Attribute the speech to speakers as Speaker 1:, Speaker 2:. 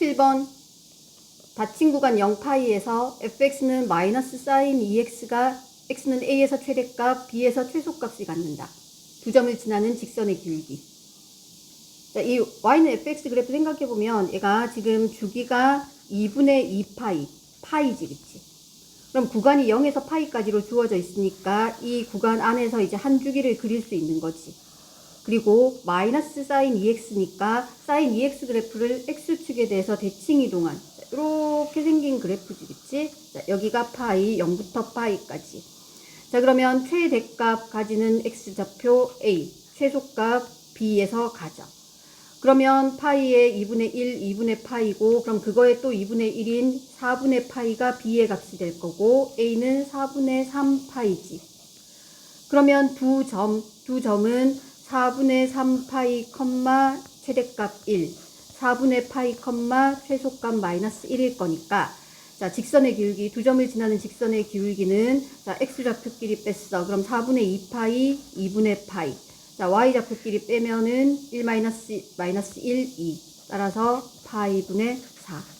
Speaker 1: 7번 닫힌 구간 0파이에서 fx는 마이너스 사인 2x가 x는 a에서 최대값, b에서 최소값이 갖는다. 두 점을 지나는 직선의 기울기. 자, 이 y는 fx 그래프 생각해 보면 얘가 지금 주기가 2분의 2파이, 파이지, 그치? 그럼 구간이 0에서 파이까지로 주어져 있으니까 이 구간 안에서 이제 한 주기를 그릴 수 있는 거지. 그리고 마이너스 사인 2x니까 사인 2x 그래프를 x축에 대해서 대칭 이동한 이렇게 생긴 그래프지, 그치? 자, 여기가 파이, 0부터 파이까지. 자, 그러면 최대값 가지는 x좌표 a, 최소값 b에서 가죠. 그러면 파이의 2분의 1, 2분의 파이고, 그럼 그거에 또 2분의 1인 4분의 파이가 b의 값이 될 거고, a는 4분의 3 파이지. 그러면 두 점, 두 점은 4분의 3 파이, 컴마 최대값 1, 4분의 파이, 컴마 최소값 마이너스 1일 거니까, 자, 직선의 기울기, 두 점을 지나는 직선의 기울기는, 자, x좌표끼리 뺐어. 그럼 4분의 2 파이, 2분의 파이. 자, y좌표끼리 빼면은 1 마이너스, 마이너스 1, 2. 따라서 파이분의 4.